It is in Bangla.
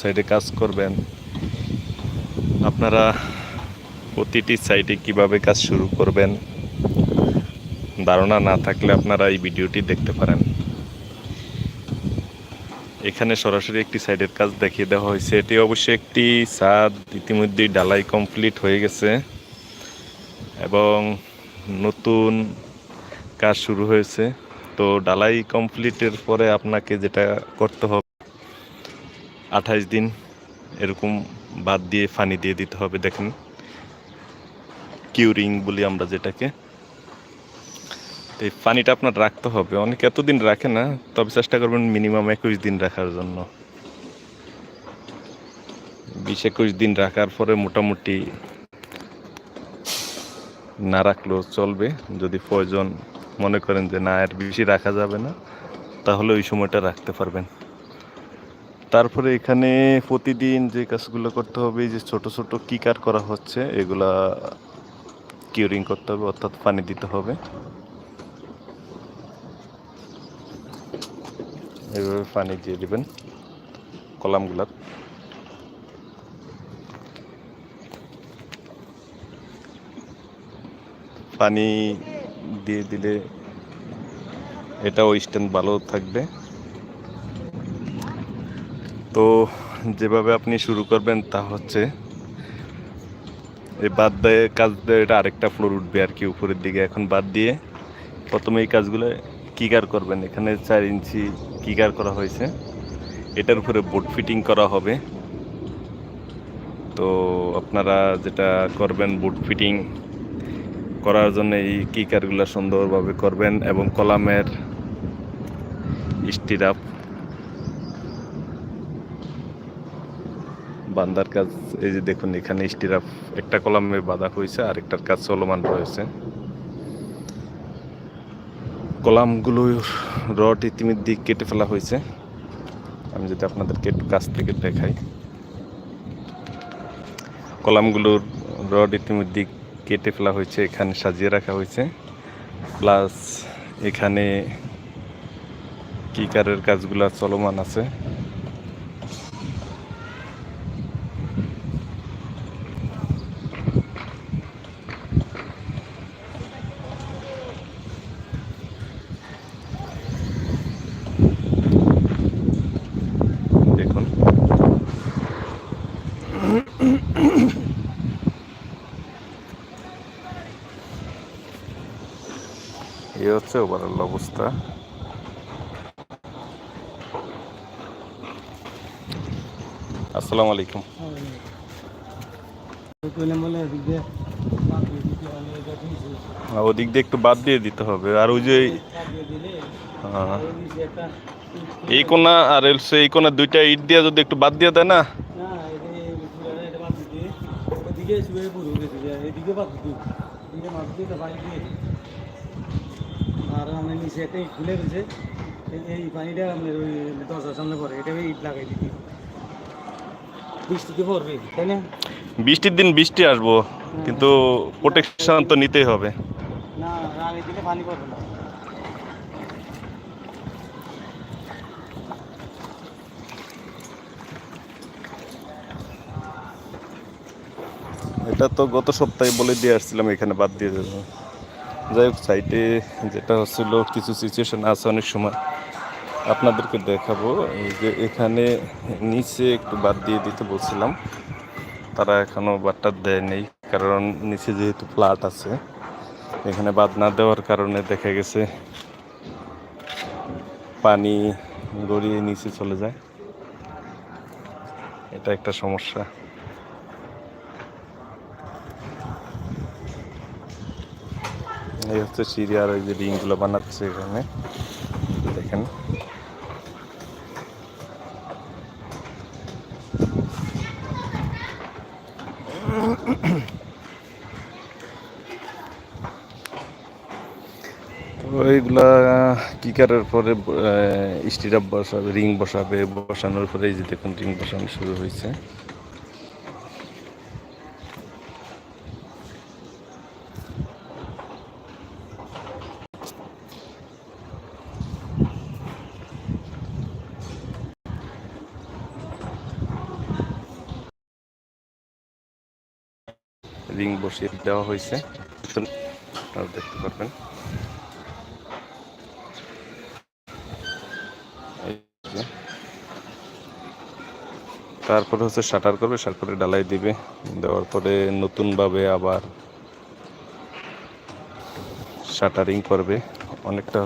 সাইডে কাজ করবেন। আপনারা প্রতিটি সাইডে কীভাবে কাজ শুরু করবেন, ধারণা না থাকলে আপনারা এই ভিডিওটি দেখতে পারেন। এখানে সরাসরি একটি সাইডের কাজ দেখিয়ে দেওয়া হয়েছে। এটি অবশ্যই একটি ছাদ ইতিমধ্যেই ডালাই কমপ্লিট হয়ে গেছে এবং নতুন কাজ শুরু হয়েছে। তো ডালাই কমপ্লিটের পরে আপনাকে যেটা করতে হবে আঠাইশ দিন এরকম বাদ দিয়ে ফানি দিয়ে দিতে হবে, দেখেন। কিউরিং বলি আমরা যেটাকে। এই পানিটা আপনার রাখতে হবে। অনেক এতদিন রাখে না, তবে চেষ্টা করবেন মিনিমাম একুশ দিন রাখার জন্য। বিশ একুশ দিন রাখার পরে মোটামুটি না রাখলেও চলবে। যদি প্রয়োজন মনে করেন যে না, আর বেশি রাখা যাবে না, তাহলে ওই সময়টা রাখতে পারবেন। তারপরে এখানে প্রতিদিন যে কাজগুলো করতে হবে যে ছোট ছোট কিকার করা হচ্ছে, এগুলা কিউরিং করতে হবে, অর্থাৎ পানি দিতে হবে। এভাবে পানি দিয়ে দেবেন কলামগুলার পানি দিয়ে দিলে এটাও স্ট্যান্ড ভালো থাকবে। তো যেভাবে আপনি শুরু করবেন তা হচ্ছে এই বাদ দিয়ে কাজ দিয়ে এটা আরেকটা ফ্লোর উঠবে আর কি উপরের দিকে। এখন বাদ দিয়ে প্রথমে এই কাজগুলো কিকার করবেন? এখানে চার ইঞ্চি কিকার করা হয়েছে? এটার উপরে বোর্ড ফিটিং করা হবে। তো আপনারা যেটা করবেন বোর্ড ফিটিং করার জন্য এই কিকারগুলো সুন্দরভাবে করবেন এবং কলামের স্টিরাপ বান্দার কাজ, এই যে দেখুন, এখানে স্টিরাপ একটা কলামে বাঁধা হয়েছে আর একটার কাজ চলমান রয়েছে। কলামগুলো রড ইতিমধ্যে কেটে ফেলা হয়েছে। আমি যদি আপনাদেরকে একটু কাছ থেকে দেখাই। কলামগুলোর রড ইতিমধ্যে কেটে ফেলা হয়েছে, এখানে সাজিয়ে রাখা হয়েছে। প্লাস এখানে কিকারের কাজগুলো চলমান আছে দেখুন এই হচ্ছে ওভারঅল অবস্থা। আসসালামু আলাইকুম। ওদিক দিয়ে একটু বাদ দিয়ে দিতে হবে। আর ওই যে হ্যাঁ, এই কোনা আর এলসে এই কোনা দুইটা ইট দিয়ে যদি একটু বাদ দিয়ে দেয় না? আর আমরা নিচে একটা ইট খুলে গেছে এই পানিটা আপনার ওই দরজার সামনে পড়ে এটা ইট লাগাই দিতে। বৃষ্টিতে পড়বে তাই না? বৃষ্টির দিন বৃষ্টি আসব কিন্তু প্রোটেকশন তো নিতেই হবে। না রাগে দিলে পানি পড়বে না। এটা তো গত সপ্তাহে বলে দিয়ে আসছিলাম এখানে বাদ দিয়ে দেবো। যাই হোক সাইটে যেটা হচ্ছিল, কিছু সিচুয়েশান আছে অনেক সময়। আপনাদেরকে দেখাবো। এই যে এখানে নিচে একটু বাদ দিয়ে দিতে বলছিলাম। তারা এখনও বাদটা দেয় নেই, কারণ নিচে যেহেতু ফ্ল্যাট আছে, এখানে বাদ না দেওয়ার কারণে দেখা গেছে পানি গড়িয়ে নিচে চলে যায়। এটা একটা সমস্যা। এই হচ্ছে সিঁড়ি আর ওই যে রিংগুলো বানাচ্ছে এখানে। দেখেন। তো এইগুলা কিকারের পরে স্টিরাপ বসাবে, রিং বসাবে, বসানোর পরে এই যে দেখুন রিং বসানো শুরু হয়েছে রিং বসিয়ে দেওয়া হয়েছে। আপনারা দেখতে পারবেন। তারপরে হচ্ছে শাটার করবে, শাটারে ডালাই দিবে। দেওয়ার পরে নতুনভাবে আবার শাটারিং করবে। অনেকটা